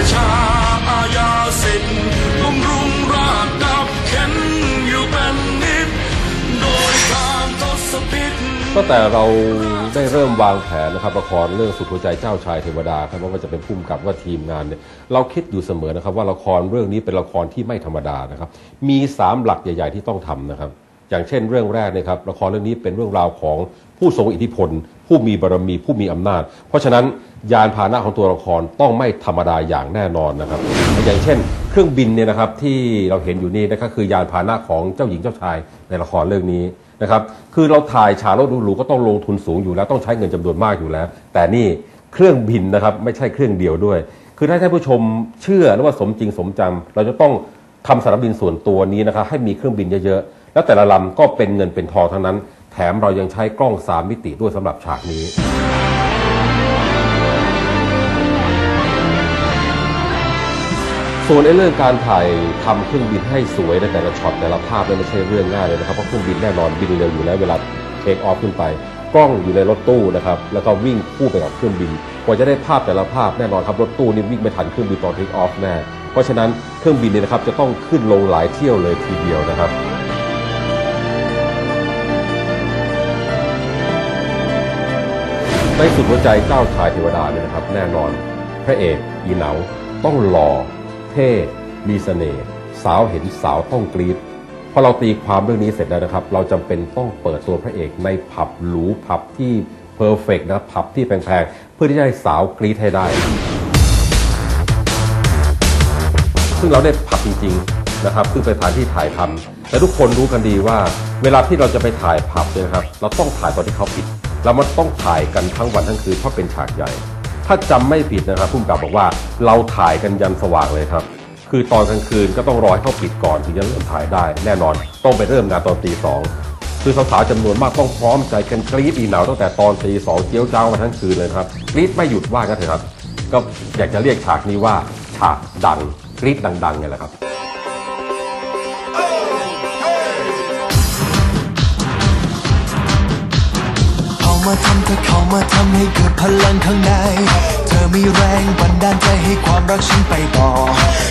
ดชาอาญาสิทธิ์บำรุงราชดับเข็นอยู่เป็นนิด โดยทางทศพิษตั้งแต่เราได้เริ่มวางแผนนะครับละครเรื่องสุดหัวใจเจ้าชายเทวดาครับไม่ว่าจะเป็นผู้กำกับว่าทีมงานเนี่ยเราคิดอยู่เสมอนะครับว่าละครเรื่องนี้เป็นละครที่ไม่ธรรมดานะครับ มีสามหลักใหญ่ ๆ ที่ต้องทำนะครับ อย่างเช่นเรื่องแรกนยครับละครเรื่องนี้เป็นเรื่องราวของผู้ทรงอิทธิพล ผู้มีบารมีผู้มีอำนาจ เพราะฉะนั้นยานพาหนะของตัวละครต้องไม่ธรรมดาอย่างแน่นอนนะครับ อย่างเช่น เครื่องบินเนี่ยนะครับที่เราเห็นอยู่นี่นะครับคือยานพาหนะของเจ้าหญิงเจ้าชายในละครเรื่องนี้นะครับคือเราถ่ายฉากรถหรูๆก็ต้องลงทุนสูงอยู่แล้วต้องใช้เงินจำนวนมากอยู่แล้ว แต่นี่เครื่องบินนะครับไม่ใช่เครื่องเดียวด้วย คือถ้าท่านผู้ชมเชื่อและว่าสมจริงสมจังเราจะต้องทำสนามบินส่วนตัวนี้นะครับให้มีเครื่องบินเยอะๆ แล้วแต่ละลำก็เป็นเงินเป็นทองทั้งนั้น แถมเรายังใช้กล้องสามมิติด้วยสำหรับฉากนี้ ส่วนในเรื่องการถ่ายทำเครื่องบินให้สวยในแต่ละช็อตแต่ละภาพนี่ยไม่ใช่เรื่องง่ายเลยนะครับเพราะเครื่องบินแน่นอนบินเร็วอยู่แล้วเวลาเทคออฟขึ้นไป กล้องอยู่ในรถตู้นะครับแล้วก็วิ่งคู่ไปกับเครื่องบินกว่าจะได้ภาพแต่ละภาพแน่นอนครับรถตู้นี่วิ่งไม่ทันเครื่องบินตอนเทคออฟแน่เพราะฉะนั้นเครื่องบินเนี่ยนะครับจะต้องขึ้นลงหลายเที่ยวเลยทีเดียวนะครับ ในสุดหัวใจเจ้าชายเทวดาเนี่ยนะครับ แน่นอนพระเอกอีเหนาต้องหล่อเท่มีเสน่ห์สาวเห็นสาวต้องกรีดพอเราตีความเรื่องนี้เสร็จแล้วนะครับ เราจำเป็นต้องเปิดตัวพระเอกในผับหรูผับที่เพอร์เฟกนะผับที่แพงๆ เพื่อที่จะให้สาวกรีดให้ได้ ซึ่งเราได้ผับจริงๆนะครับซึ่งเป็นสถานที่ถ่ายทำแต่ทุกคนรู้กันดีว่า เวลาที่เราจะไปถ่ายผับเนี่ยนะครับ เราต้องถ่ายตอนที่เขาปิด แล้วมันต้องถ่ายกันทั้งวันทั้งคืนเพราะเป็นฉากใหญ่ ถ้าจำไม่ผิดนะครับผู้กำกับบอกว่าเราถ่ายกันยันสว่างเลยครับ คือตอนกลางคืนก็ต้องรอให้เขาปิดก่อนถึงจะเริ่มถ่ายได้ แน่นอนต้องไปเริ่มงานตอนตีสองคือสาวๆจำนวนมากต้องพร้อมใจกันกรี๊ดอีหนาวตั้งแต่ตอนตีสองเจียวเจ้ามาทั้งคืนเลยครับกรี๊ดไม่หยุดว่ากันเถอะครับ ก็อยากจะเรียกฉากนี้ว่าฉากดังกรี๊ดดังๆไงแหละครับ มาทำเธอเข้ามาทำให้เกิดพลังข้างใน เธอมีแรงบันดาลใจให้ความรักฉันไปต่อ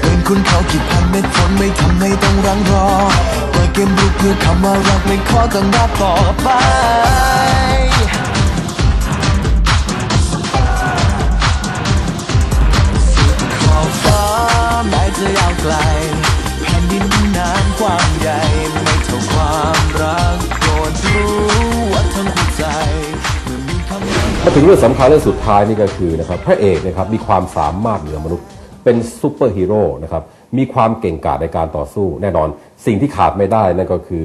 เหมือนคุณเขากี่พันเม็ดฝนไม่ทำให้ต้องรังรอเปิดเกมรุกเพื่อคำว่ารักไม่ขอต้องรับต่อไปขอบฟ้าแม้จะยาวไกลแผ่นดินนานกว้างใหญ่ มาถึงเรื่องสำคัญเรื่องสุดท้ายนี่ก็คือนะครับพระเอกนะครับมีความสามารถเหนือมนุษย์ เป็นซูเปอร์ฮีโร่นะครับมีความเก่งกาจในการต่อสู้ แน่นอนสิ่งที่ขาดไม่ได้นั่นก็คือ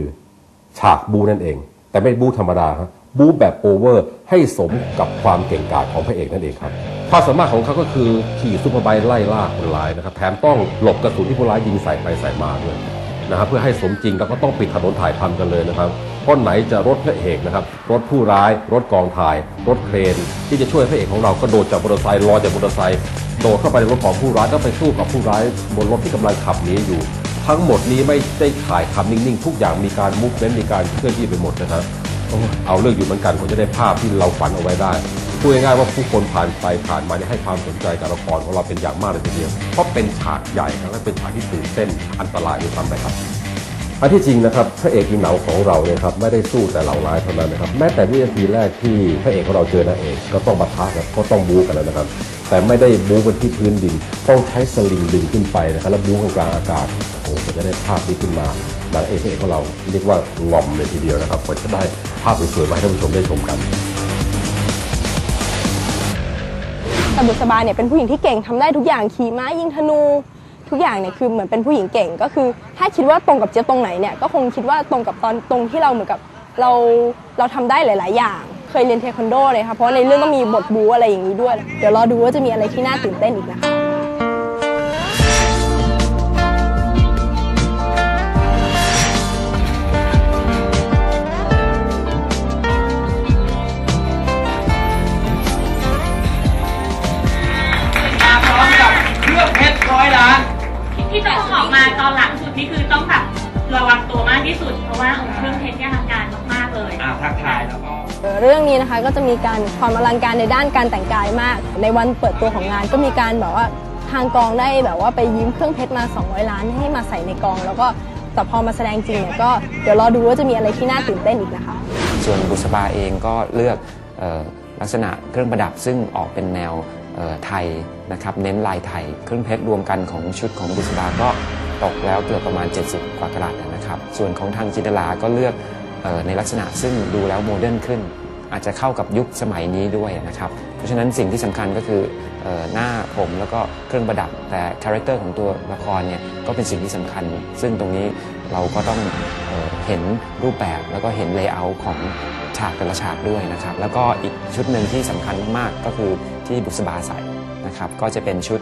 ฉากบูนั่นเอง แต่ไม่บูธรรมดาครับบูแบบโอเวอร์ให้สมกับความเก่งกาจของพระเอกนั่นเองครับความสามารถของเขาก็คือขี่ซูเปอร์ไบค์ไล่ล่าคนร้ายนะครับแถมต้องหลบกระสุนที่ผู้ร้ายยิงใส่ไปใส่มาด้วย นะครับเพื่อให้สมจริงแล้วก็ต้องปิดถนนถ่ายทำกันเลยนะครับเพราะไหนจะรถพระเอกนะครับรถผู้ร้าย รถกองถ่าย รถเครน ที่จะช่วยพระเอกของเราก็โดดจากมอเตอร์ไซค์ลอยจากมอเตอร์ไซค์โดดเข้าไปในรถของผู้ร้ายก็ไปสู้กับผู้ร้ายบนรถที่กำลังขับหนีอยู่ ทั้งหมดนี้ไม่ได้ถ่ายทำนิ่งๆ ทุกอย่างมีการมุกเน้นมีการเคลื่อนที่ไปหมดนะครับเอาเรื่องอยู่เหมือนกันผมจะได้ภาพที่เราฝันเอาไว้ได้ พูดง่ายๆว่าผู้คนผ่านไปผ่านมาเนี่ยให้ความสนใจกับละครของเราเป็นอย่างมากเลยทีเดียว เพราะเป็นฉากใหญ่ครับและเป็นฉากที่ตื่นเต้นอันตรายด้วยซ้ำไปครับอันที่จริงนะครับพระเอกอีเหนาของเราเนี่ยครับไม่ได้สู้แต่เหล่าร้ายเท่านั้นนะครับแม้แต่วินาทีแรกที่พระเอกของเราเจอนางเอกก็ต้องบัทะกันก็ต้องบู๊กันแล้วนะครับ แต่ไม่ได้บู๊กันที่พื้นดิน ต้องใช้สลิงดึงขึ้นไปนะครับแล้วบู๊กันกลางอากาศโอ้โหจะได้ภาพนี้ขึ้นมานางเอกพระเอกของเราเรียกว่างอมเลยทีเดียวนะครับกว่าจะได้ภาพสวยๆมาให้ท่านผู้ชมได้ชมกัน แต่บุษบาเนี่ยเป็นผู้หญิงที่เก่งทำได้ทุกอย่างขี่ม้ายิงธนูทุกอย่างเนี่ยคือเหมือนเป็นผู้หญิงเก่งก็คือ ถ้าคิดว่าตรงกับเจี๊ตรงไหนเนี่ยก็คงคิดว่าตรงกับตอนตรงที่เราเหมือนกับเราเราทำได้หลาย ๆ อย่าง เคยเรียนเทควันโดเลยค่ะเพราะในเรื่องต้องมีบทบูอะไรอย่างนี้ด้วย เดี๋ยวรอดูว่าจะมีอะไรที่น่าตื่นเต้นอีกนะคะ เรื่องนี้นะคะก็จะมีการความอลังการในด้านการแต่งกายมาก ในวันเปิดตัวของงานก็มีการแบบว่าทางกองได้แบบว่าไปยืมเครื่องเพชรมา 200 ล้านให้มาใส่ในกอง แล้วก็แต่พอมาแสดงจริงเนี่ยก็เดี๋ยวรอดูว่าจะมีอะไรที่น่าตื่นเต้นอีกนะคะ ส่วนบุษบาเองก็เลือกออลักษณะเครื่องประดับซึ่งออกเป็นแนวไทยนะครับเน้นลายไทย เครื่องเพชรรวมกันของชุดของบุษบาก็ตกแล้วเกือบประมาณ 70 กว่ากะรัตนะครับ ส่วนของทางจินตลาก็เลือกออในลักษณะซึ่งดูแล้วโมเดิร์นขึ้น อาจจะเข้ากับยุคสมัยนี้ด้วยนะครับ เพราะฉะนั้นสิ่งที่สำคัญก็คือออหน้าผมแล้วก็เครื่องประดับ แต่คาแรคเตอร์ของตัวละครเนี่ยก็เป็นสิ่งที่สำคัญ ซึ่งตรงนี้เราก็ต้องเออเห็นรูปแบบแล้วก็เห็นเลเยอร์ของฉากแต่ละฉากด้วยนะครับ แล้วก็อีกชุดหนึ่งที่สำคัญมากๆก็คือที่บุษบาใส่นะครับก็จะเป็นชุด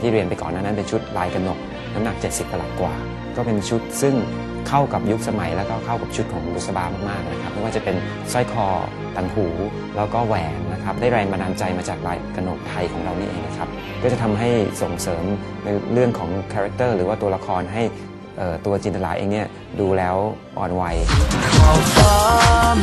ที่เรียนไปก่อนนั้นเป็นชุดลายกระหนกน้ำหนัก 70กลัดกว่า ก็เป็นชุดซึ่ง เข้ากับยุคสมัยแล้วก็เข้ากับชุดของบุษบามากๆนะครับไม่ว่าจะเป็นสร้อยคอต่างหูแล้วก็แหวนนะครับได้แรงบันดาลใจมาจากลายกระนกไทยของเรานี่เองนะครับก็จะทำให้ส่งเสริมในเรื่องของคาแรคเตอร์หรือว่าตัวละครให้ตัวจินตลาเองเนี่ยดูแล้วอ่อนวัยความ